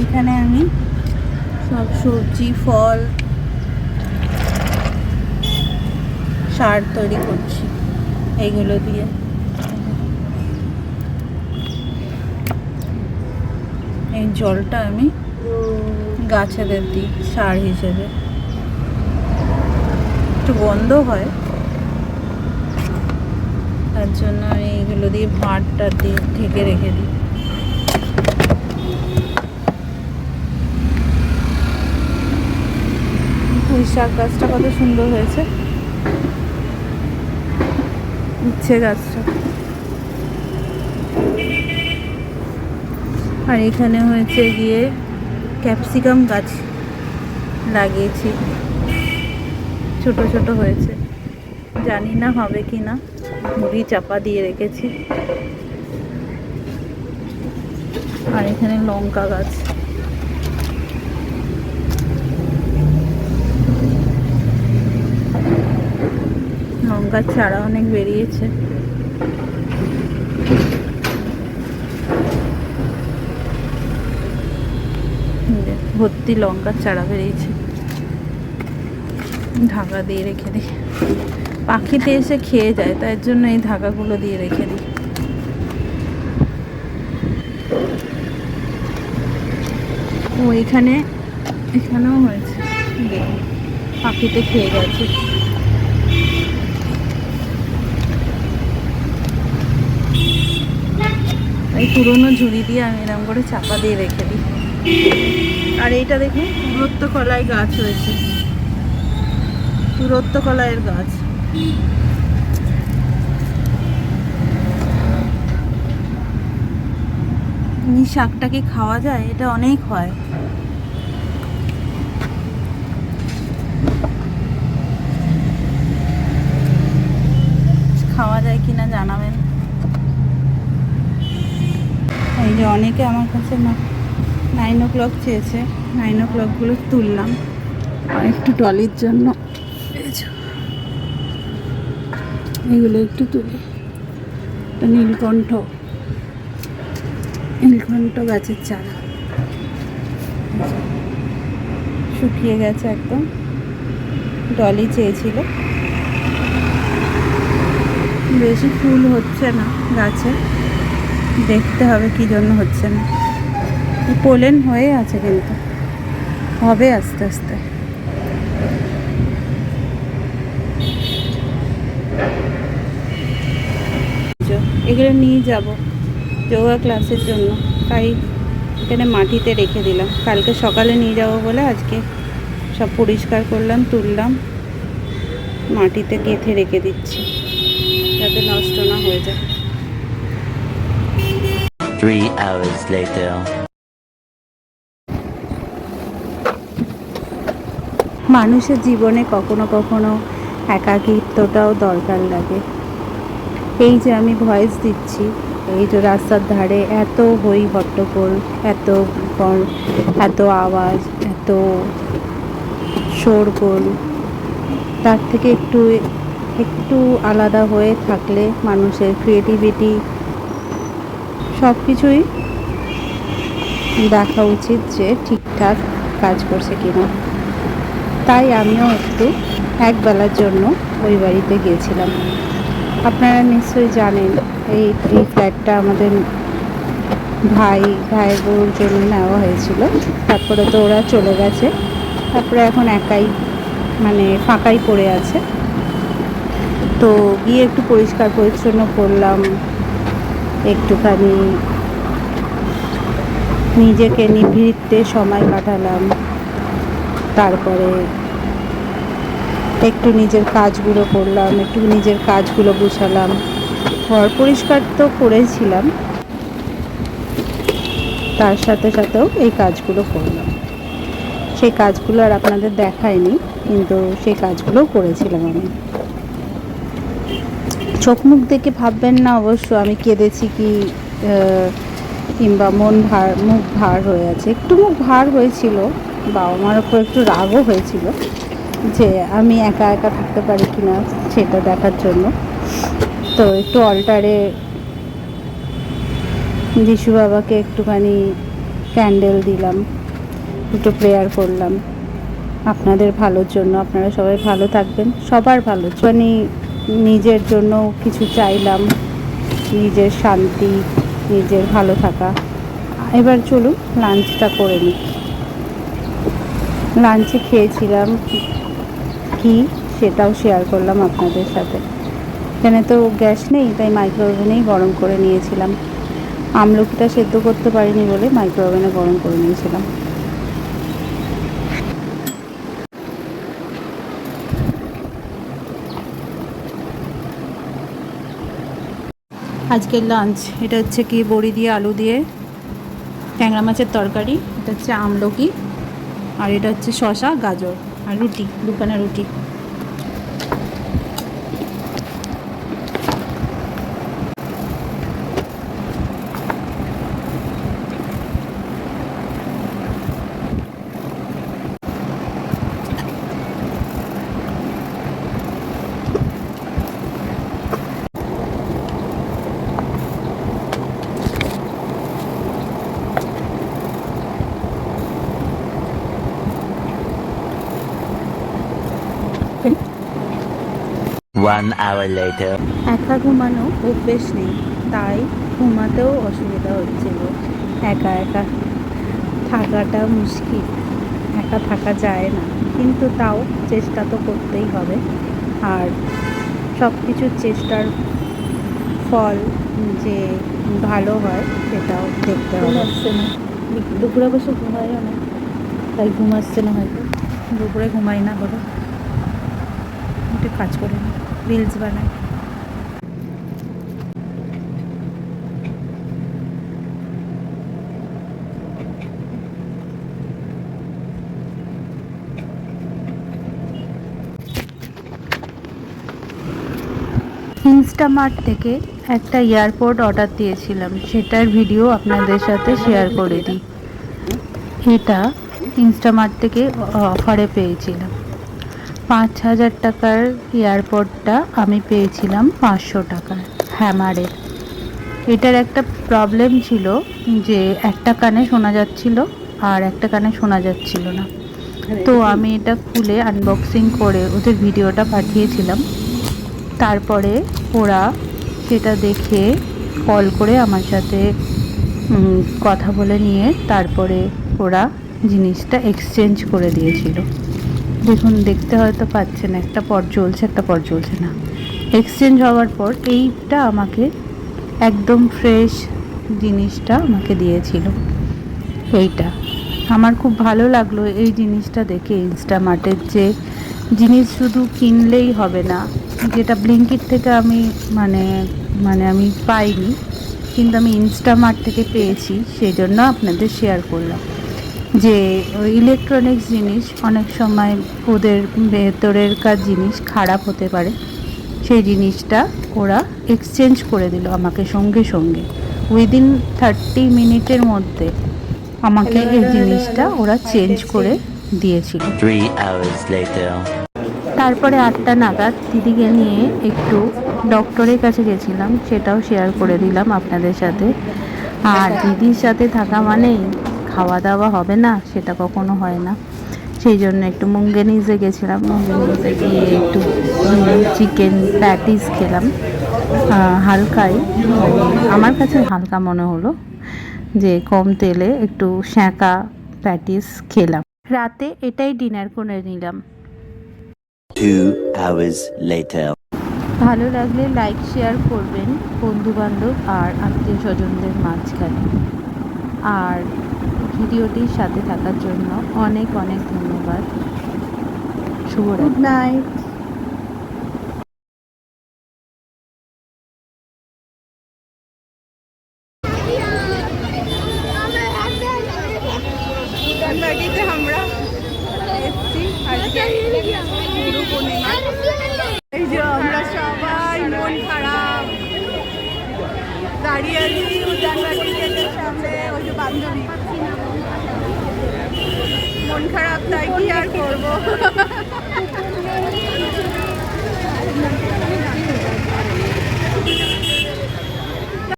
এখানে আমি সব সবজি, ফল, সার তৈরি করছি এইগুলো দিয়ে। এই জলটা আমি গাছেদের দিই, সার হিসেবে। একটু গন্ধ হয়। তার জন্য আমি এইগুলো দিয়ে ভাঁড়টা দিয়ে ঢেকে রেখে দিই। পুঁই শাক গাছটা কত সুন্দর হয়েছে। উচ্ছে গাছটা। আর এখানে হয়েছে গিয়ে ক্যাপসিকাম গাছ লাগিয়েছি। ছোট ছোট হয়েছে। জানি না হবে কি না। মুড়ি চাপা দিয়ে রেখেছি। আর এখানে লঙ্কা গাছ। লঙ্কার চারা অনেক বেরিয়েছে। ভর্তি লঙ্কার চারা বেরিয়েছে। ঢাকা দিয়ে রেখে দিই। পাখিতে এসে খেয়ে যায়, তাই জন্য এই ধাগাগুলো দিয়ে রেখে দিই। ও এখানে, এখানেও হয়েছে। পাখিতে খেয়ে গেছে। এই পুরোনো ঝুড়ি দিয়ে আমি এরকম করে চাপা দিয়ে রেখে দিই। আর এইটা দেখুন দূরত্ব কলাই গাছ হয়েছে। দূরত্ব কলাইয়ের গাছ। এই শাকটা কি খাওয়া যায়, এটা অনেক হয়। খাওয়া যায় কিনা জানাবেন। এই যে অনেকে আমার কাছে নাইন ও ক্লক চেয়েছে নাইন ও ক্লকগুলো তুললাম। একটু টলির জন্য। এগুলো একটু তুলি। নীলকণ্ঠ। নীলকণ্ঠ গাছের চারা। শুকিয়ে গেছে একদম। ডলি চেয়েছিল। বেশি ফুল হচ্ছে না গাছে। দেখতে হবে কি জন্য হচ্ছে না। পোলেন হয়ে আছে কিন্তু। হবে আস্তে আস্তে। এগুলো নিয়ে যাব যোগা ক্লাসের জন্য। তাই এখানে মাটিতে রেখে দিলাম। কালকে সকালে নিয়ে যাব বলে আজকে সব পরিষ্কার করলাম, তুললাম। মাটিতে গেঁথে রেখে দিচ্ছি। যাতে নষ্ট না হয়ে যায়। Three hours later. মানুষের জীবনে কখনো কখনো একাকিত্বটাও দরকার লাগে এই যে আমি ভয়েস দিচ্ছি, এই যে রাস্তার ধারে এত হই হট্টগোল, এত এত আওয়াজ, এত শোরগোল, তার থেকে একটু একটু আলাদা হয়ে থাকলে মানুষের ক্রিয়েটিভিটি সব কিছুই দেখা উচিত যে ঠিকঠাক কাজ করছে কিনা। তাই আমিও একটু একবেলার জন্য ওই বাড়িতে গিয়েছিলাম। আপনারা নিশ্চয়ই জানেন, এই এই ফ্ল্যাটটা আমাদের ভাই ভাইয়ের বউর জন্য নেওয়া হয়েছিল। তারপরে তো ওরা চলে গেছে। তারপরে এখন একাই মানে ফাঁকাই পড়ে আছে। তো গিয়ে একটু পরিষ্কার পরিচ্ছন্ন করলাম। একটুখানি নিজেকে নিভৃত্তে সময় কাটালাম। তারপরে একটু নিজের কাজগুলো করলাম, একটু নিজের কাজগুলো গুছালাম। ঘর পরিষ্কার তো করেছিলাম। তার সাথে সাথেও এই কাজগুলো করলাম। সেই কাজগুলো আর আপনাদের দেখায়নি কিন্তু সেই কাজগুলোও করেছিলাম আমি। চোখ মুখ দেখে ভাববেন না, অবশ্য আমি কেঁদেছি কি কিংবা মন ভার, মুখ ভার হয়ে আছে। একটু মুখ ভার হয়েছিল, বাবা মার ওপর একটু রাগও হয়েছিল যে আমি একা একা থাকতে পারি কি না সেটা দেখার জন্য। তো একটু অল্টারে যিশু বাবাকে একটুখানি ক্যান্ডেল দিলাম, দুটো প্রেয়ার করলাম। আপনাদের ভালোর জন্য, আপনারা সবাই ভালো থাকবেন, সবার ভালো মানে নিজের জন্য কিছু চাইলাম, নিজের শান্তি, নিজের ভালো থাকা। এবার চলুন লাঞ্চটা করে নিই। লাঞ্চে খেয়েছিলাম কি সেটাও শেয়ার করলাম আপনাদের সাথে। এখানে তো গ্যাস নেই, তাই মাইক্রো ওভেনেই গরম করে নিয়েছিলাম। আমলকিটা সেদ্ধ করতে পারিনি বলে মাইক্রো ওভেনে গরম করে নিয়েছিলাম। আজকের লাঞ্চ এটা হচ্ছে কি বড়ি দিয়ে, আলু দিয়ে, ট্যাংরা মাছের তরকারি, এটা হচ্ছে আমলকি, আর এটা হচ্ছে শশা গাজর, আর রুটি দুখানা রুটি। One hour later. একা ঘুমানো অভ্যেস নেই তাই ঘুমাতেও অসুবিধা হচ্ছিল একা একা থাকাটা মুশকিল একা থাকা যায় না কিন্তু তাও চেষ্টা তো করতেই হবে। আর সব কিছুর চেষ্টার ফল যে ভালো হয় সেটাও দেখতে হবে। না। দুপুরে বসে ঘুমাইও না তাই ঘুমাচ্ছে না হয়তো। দুপুরে ঘুমাই না বলো। একটু কাজ করে রিলস বানাই। ইনস্টামার্ট থেকে একটা এয়ারপোর্ট অর্ডার দিয়েছিলাম, সেটার ভিডিও আপনাদের সাথে শেয়ার করে দিই। এটা ইনস্টামার্ট থেকে অফারে পেয়েছিলাম। পাঁচ হাজার টাকার এয়ারপোর্টটা আমি পেয়েছিলাম পাঁচশো টাকার হ্যামারের এটার একটা প্রবলেম ছিল যে একটা কানে শোনা যাচ্ছিল আর একটা কানে শোনা যাচ্ছিল না। তো আমি এটা খুলে আনবক্সিং করে ওদের ভিডিওটা পাঠিয়েছিলাম। তারপরে ওরা সেটা দেখে কল করে আমার সাথে কথা বলে নিয়ে তারপরে ওরা জিনিসটা এক্সচেঞ্জ করে দিয়েছিল। দেখুন, দেখতে হয়তো পাচ্ছেন, একটা পর চলছে, একটা পর চলছে না। এক্সচেঞ্জ হওয়ার পর এইটা আমাকে একদম ফ্রেশ জিনিসটা আমাকে দিয়েছিল। এইটা। আমার খুব ভালো লাগল এই জিনিসটা দেখে ইনস্টামার্টের যে জিনিস শুধু কিনলেই হবে না, যেটা ব্লিঙ্কিট থেকে আমি মানে মানে আমি পাইনি, কিন্তু আমি ইনস্টামার্ট থেকে পেয়েছি, সেই জন্য আপনাদের শেয়ার করলাম। যে ইলেকট্রনিক্স জিনিস অনেক সময় ওদের ভেতরের কার জিনিস খারাপ হতে পারে। সেই জিনিসটা ওরা এক্সচেঞ্জ করে দিল আমাকে সঙ্গে সঙ্গে। উইদিন থার্টি মিনিটের মধ্যে আমাকে এই জিনিসটা ওরা চেঞ্জ করে দিয়েছিল. তারপরে আটটা নাগাদ দিদিকে নিয়ে একটু ডক্টরের কাছে গেছিলাম সেটাও শেয়ার করে দিলাম আপনাদের সাথে। আর দিদির সাথে থাকা মানেই খাওয়া দাওয়া হবে না সেটা কখনো হয় না। সেই জন্য একটু মুঙ্গেনিজে গেছিলাম মুঙ্গেনিজে গিয়ে একটু চিকেন প্যাটিস খেলাম। হালকাই। আমার কাছে হালকা মনে হলো যে কম তেলে একটু শ্যাঁকা প্যাটিস খেলাম। রাতে এটাই ডিনার করে নিলাম। ভালো লাগলে লাইক শেয়ার করবেন বন্ধু বান্ধব আর আত্মীয় স্বজনদের মাঝখানে। আর ভিডিওটির সাথে থাকার জন্য অনেক অনেক ধন্যবাদ। শুভরাত্রি। নাইট। বাড়িতে আমরা এসছি আজকে গুরু পূর্ণিমা এই যে আমরা সবাই মন খারাপ। দাঁড়িয়ে আছি উদ্যানবাটি গেটের সামনে ওই যে বান্ধবী। মন খারাপ তাই কি আর করব?